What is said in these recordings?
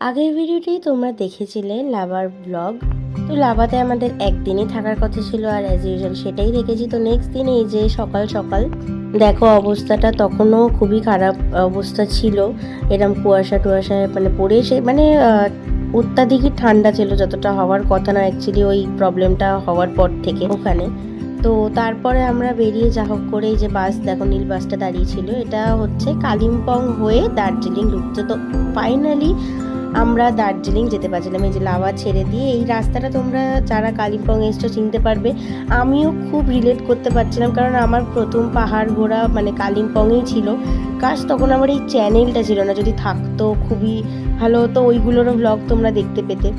আগের ভিডিওতেই তোমরা দেখেছিলে, লাভার ব্লগ। তো লাভাতে আমাদের একদিনই থাকার কথা ছিল, আর অ্যাজ ইউজুয়াল সেটাই দেখেছি। তো নেক্সট দিন এই যে সকাল সকাল, দেখো অবস্থাটা তখনও খুবই খারাপ অবস্থা ছিল। এরম কুয়াশা টুয়াশায় মানে পড়ে সে মানে অত্যাধিকই ঠান্ডা ছিল, যতটা হওয়ার কথা না অ্যাকচুয়ালি ওই প্রবলেমটা হওয়ার পর থেকে ওখানে। তো তারপরে আমরা বেরিয়ে যা হোক করে যে বাস, দেখো নীল বাসটা দাঁড়িয়ে ছিল। এটা হচ্ছে কালিম্পং হয়ে দার্জিলিং ঢুকছে। তো ফাইনালি আমরা দার্জিলিং যেতে পারছিলাম, এই যে লাভা ছেড়ে দিয়ে। এই রাস্তাটা তোমরা যারা কালিম্পং এসছো চিনতে পারবে। আমিও খুব রিলেট করতে পারছিলাম, কারণ আমার প্রথম পাহাড় ঘোরা মানে কালিম্পংয়েই ছিল। কাশ, তখন আমার এই চ্যানেলটা ছিল না, যদি থাকতো খুবই ভালো হতো। ওইগুলোরও ব্লগ তোমরা দেখতে পেতে।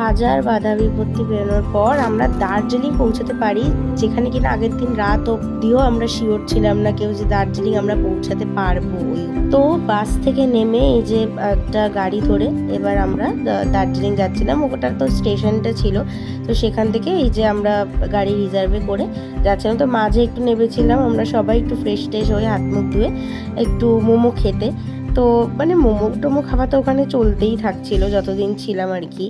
হাজার বাধা বিপত্তি বেরোনোর পর আমরা দার্জিলিং পৌঁছাতে পারি, যেখানে কিনা আগের দিন রাত অবধিও আমরা শিওর ছিলাম না কেউ যে দার্জিলিং আমরা পৌঁছাতে পারব তো বাস থেকে নেমে এই যে একটা গাড়ি ধরে এবার আমরা দার্জিলিং যাচ্ছিলাম। ওটা তো স্টেশনটা ছিল। তো সেখান থেকে এই যে আমরা গাড়ি রিজার্ভে করে যাচ্ছিলাম। তো মাঝে একটু নেমেছিলাম। আমরা সবাই একটু ফ্রেশ ট্রেশ হয়ে হাত মুখ ধুয়ে একটু মোমো খেতে। তো মানে মোমো, টোমো খাওয়া তো ওখানে চলতেই থাকছিল, যতদিন ছিলাম আর কি।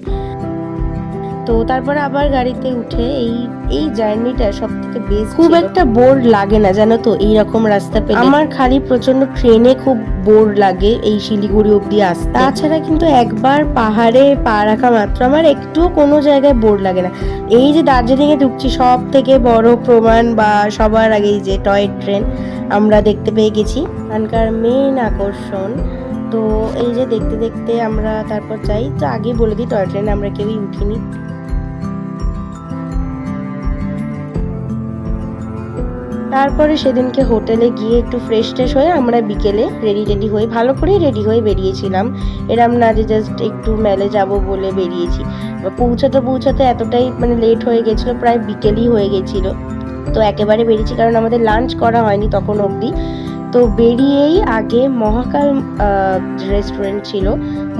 তো তারপরে আবার গাড়িতে উঠে এই এই জার্নিটা সব থেকে বেস্ট খুব একটা বোর লাগে না জানো তো? এইরকম রাস্তা পেলে। আমার খালি প্রচণ্ড ট্রেনে খুব বোর লাগে এই শিলিগুড়ি অবধি আসতে। তাছাড়া কিন্তু একবার পাহাড়ে পা রাখা মাত্র আমার একটুও কোনো জায়গায় বোর লাগে না। এই যে দার্জিলিং এ ঢুকছি সব থেকে বড় প্রমাণ বা সবার আগে এই যে টয় ট্রেন আমরা দেখতে পেয়ে গেছি। এখানকার মেন আকর্ষণ। তো এই যে দেখতে দেখতে আমরা তারপর যাই তো আগে বলে দিই টয় ট্রেনে আমরা কেউই উঠিনি। তারপরে সেদিনকে হোটেলে গিয়ে একটু ফ্রেশ ট্রেশ হয়ে আমরা বিকেলে রেডি রেডি হয়ে, ভালো করেই রেডি হয়ে বেরিয়েছিলাম। এরম না যে জাস্ট একটু মেলে যাব বলে বেরিয়েছি। পৌঁছাতে পৌঁছাতে এতটাই মানে লেট হয়ে গেছিল, প্রায় বিকেলই হয়ে গেছিল। তো একেবারে বেরিয়েছি, কারণ আমাদের লাঞ্চ করা হয়নি তখন অবধি। তো বেরিয়েই আগে মহাকাল রেস্টুরেন্ট ছিল,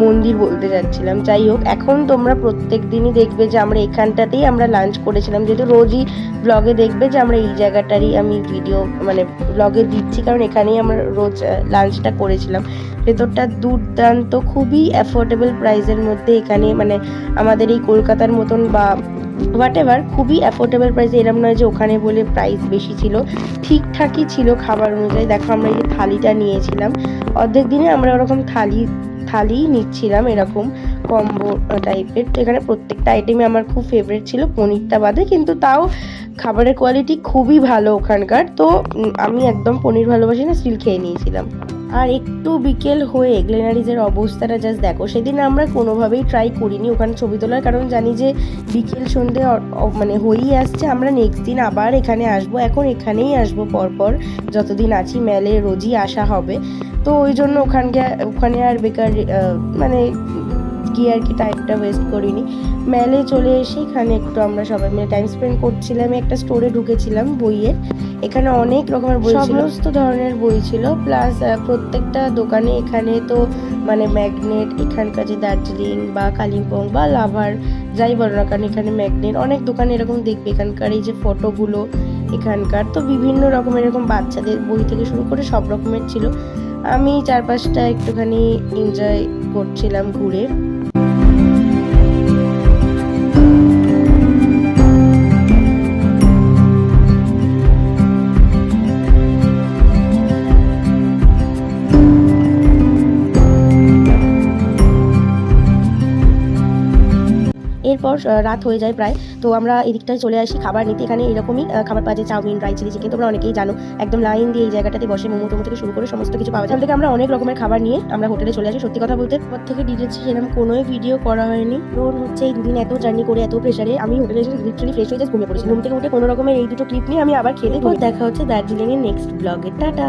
মন্দির বলতে যাচ্ছিলাম। যাই হোক, এখন তোমরা প্রত্যেক দিনই দেখবে যে আমরা এখানটাতেই আমরা লাঞ্চ করেছিলাম। যেহেতু রোজই ব্লগে দেখবে যে আমরা এই জায়গাটারই আমি ভিডিও মানে ব্লগে দিচ্ছি, কারণ এখানেই আমরা রোজ লাঞ্চটা করেছিলাম। ভেতরটা দুর্দান্ত, খুবই অ্যাফোর্ডেবল প্রাইসের মধ্যে এখানে মানে আমাদের এই কলকাতার মতন বা হোয়াট এভার খুবই অ্যাফোর্ডেবল প্রাইসে এরম নয় যে ওখানে বলে প্রাইস বেশি ছিল। ঠিকঠাকই ছিল খাবার অনুযায়ী। দেখো আমরা এই যে থালিটা নিয়েছিলাম। অর্ধেক দিনে আমরা ওরকম থালি থালি নিচ্ছিলাম এরকম কম্বো টাইপের তো এখানে প্রত্যেকটা আইটেমই আমার খুব ফেভারিট ছিল, পনিরটা বাদে। কিন্তু তাও খাবারের কোয়ালিটি খুবই ভালো ওখানকার। তো আমি একদম পনির ভালোবাসি না স্টিল খেয়ে নিয়েছিলাম। আর একটু বিকেল হয়ে গ্লেনারিজের অবস্থাটা জাস্ট দেখো। সেদিন আমরা কোনোভাবেই ট্রাই করিনি ওখানে ছবি তোলার, কারণ জানি যে বিকেল সন্ধে মানে হয়েই আসছে, আমরা নেক্সট দিন আবার এখানে আসব। এখন এখানেই আসব পরপর, যতদিন আছি, মেলে রোজই আসা হবে। তো ওই জন্য ওখানকে, ওখানে আর বেকার মানে গিয়ে আর কি টাইমটা ওয়েস্ট করিনি। মেলে চলে এসে এখানে একটু আমরা সবাই মিলে টাইম স্পেন্ড করছিলাম। একটা স্টোরে ঢুকেছিলাম বইয়ের। এখানে অনেক রকমের বই সমস্ত ধরনের বই ছিল। প্লাস প্রত্যেকটা দোকানে এখানে তো মানে ম্যাগনেট এখানকার যে দার্জিলিং বা কালিম্পং বা লাভার, যাই বলো না কারণ এখানে ম্যাগনেট অনেক দোকানে এরকম দেখবে। এখানকার এই যে ফটোগুলো এখানকার তো বিভিন্ন রকমের এরকম বাচ্চাদের বই থেকে শুরু করে সব রকমের ছিল। আমি চারপাশটা একটুখানি এনজয় করছিলাম ঘুরে। এরপর রাত হয়ে যায় প্রায়। তো আমরা এদিকটায় চলে আসি খাবার নিতে। এখানে এরকমই খাবার পাওয়া যায় চাউমিন ড্রাই চিলি চিকেন তোমরা অনেকেই জানো একদম লাইন দিয়ে এই জায়গাটাতে বসে মোমো টোমো থেকে শুরু করে সমস্ত কিছু পাওয়া যায়। থেকে আমরা অনেক রকমের খাবার নিয়ে আমরা হোটেলে চলে আসি সত্যি কথা বলতে। পর থেকে ডিটেলস সেরকম কোনোই ভিডিও করা হয়নি। কারণ হচ্ছে এই দুদিন এত জার্নি করে এত প্রেশারে আমি হোটেলে এসে লিটারালি ফ্রেশ হয়ে ঘুমিয়ে পড়েছি। ঘুম থেকে উঠে কোনো রকমের এই দুটো ক্লিপ নিয়ে আমি আবার খেলে দেখা হচ্ছে দার্জিলিং এর নেক্সট ব্লগে টাটা!